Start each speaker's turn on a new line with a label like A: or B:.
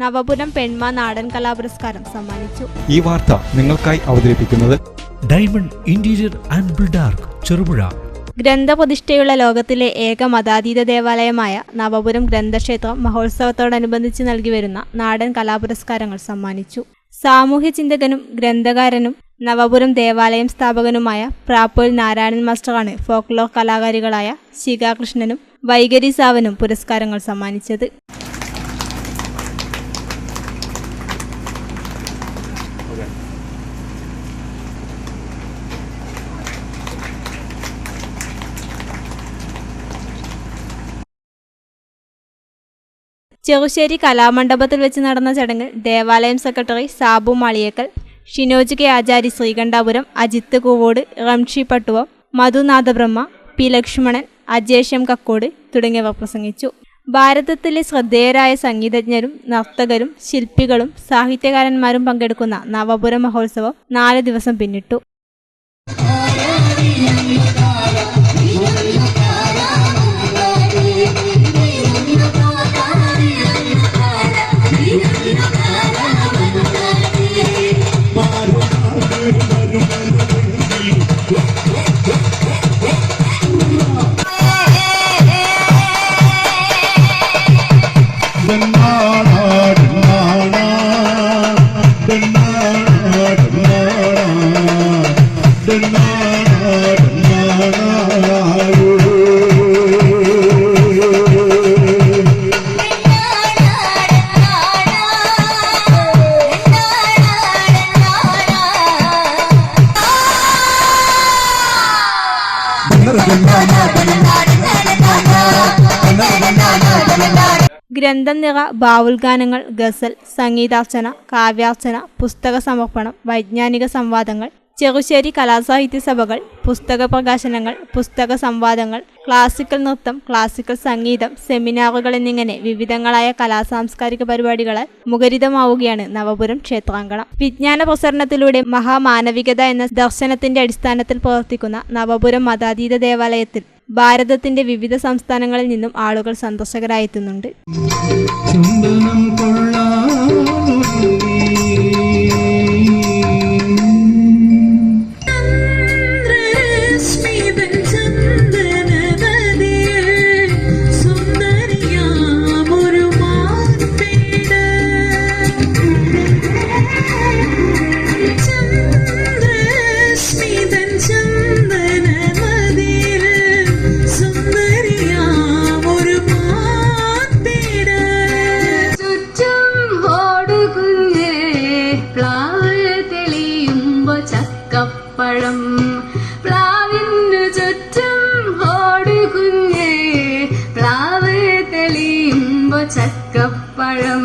A: നവപുരം പെൺമ നാടൻ കലാപുരസ്കാരം സമ്മാനിച്ചു.
B: ഈ വാർത്ത നിങ്ങൾക്കായി അവതരിപ്പിക്കുന്നത്
C: diamond interior and Buildark Cherupuzha.
A: ഗ്രന്ഥപ്രതിഷ്ഠയുള്ള ലോകത്തിലെ ഏക മതാതീത ദേവാലയമായ നവപുരം ഗ്രന്ഥക്ഷേത്രം മഹോത്സവത്തോടനുബന്ധിച്ച് നൽകി വരുന്ന നാടൻ കലാപുരസ്കാരങ്ങൾ സമ്മാനിച്ചു. സാമൂഹ്യ ചിന്തകനും ഗ്രന്ഥകാരനും നവപുരം ദേവാലയം സ്ഥാപകനുമായ പ്രാപ്പോൽ നാരായണൻ മാസ്റ്ററാണ് ഫോക്ലോർ കലാകാരികളായ ശിഖാകൃഷ്ണനും വൈകരി സാവനും പുരസ്കാരങ്ങൾ സമ്മാനിച്ചത്. ചെറുശ്ശേരി കലാമണ്ഡപത്തിൽ വെച്ച് നടന്ന ചടങ്ങിൽ ദേവാലയം secretary Sabu Maliyekkal Shinoj K Achari Sreekandapuram Ajith Koovode Ramshi Pattuvam Madhunathabrahma P Lakshmanan അജേഷ്യം Kakkode തുടങ്ങിയവർ പ്രസംഗിച്ചു. ഭാരതത്തിലെ ശ്രദ്ധേയരായ സംഗീതജ്ഞരും നർത്തകരും ശില്പികളും സാഹിത്യകാരന്മാരും പങ്കെടുക്കുന്ന നവപുര മഹോത്സവം നാല് ദിവസം പിന്നിട്ടു. Bye. ഗ്രന്ഥം നിറ ബാവുൽഗാനങ്ങൾ ഗസൽ സംഗീതാർച്ചന കാവ്യാർച്ചന പുസ്തക സമർപ്പണം വൈജ്ഞാനിക സംവാദങ്ങൾ ചെറുശ്ശേരി കലാസാഹിത്യ സഭകൾ പുസ്തക പ്രകാശനങ്ങൾ പുസ്തക സംവാദങ്ങൾ ക്ലാസിക്കൽ നൃത്തം ക്ലാസിക്കൽ സംഗീതം സെമിനാറുകൾ എന്നിങ്ങനെ വിവിധങ്ങളായ കലാസാംസ്കാരിക പരിപാടികളാൽ മുഖരിതമാവുകയാണ് നവപുരം ക്ഷേത്രാങ്കണം. വിജ്ഞാന പ്രസരണത്തിലൂടെ മഹാമാനവികത എന്ന ദർശനത്തിന്റെ അടിസ്ഥാനത്തിൽ പ്രവർത്തിക്കുന്ന നവപുരം മതാതീത ദേവാലയത്തിൽ ഭാരതത്തിന്റെ വിവിധ സംസ്ഥാനങ്ങളിൽ നിന്നും ആളുകൾ സന്ദർശകരായെത്തുന്നുണ്ട്.
D: ഓടുകുഞ്ഞ് പ്ലാവ് തെളിയുമ്പോ ചക്കപ്പഴം.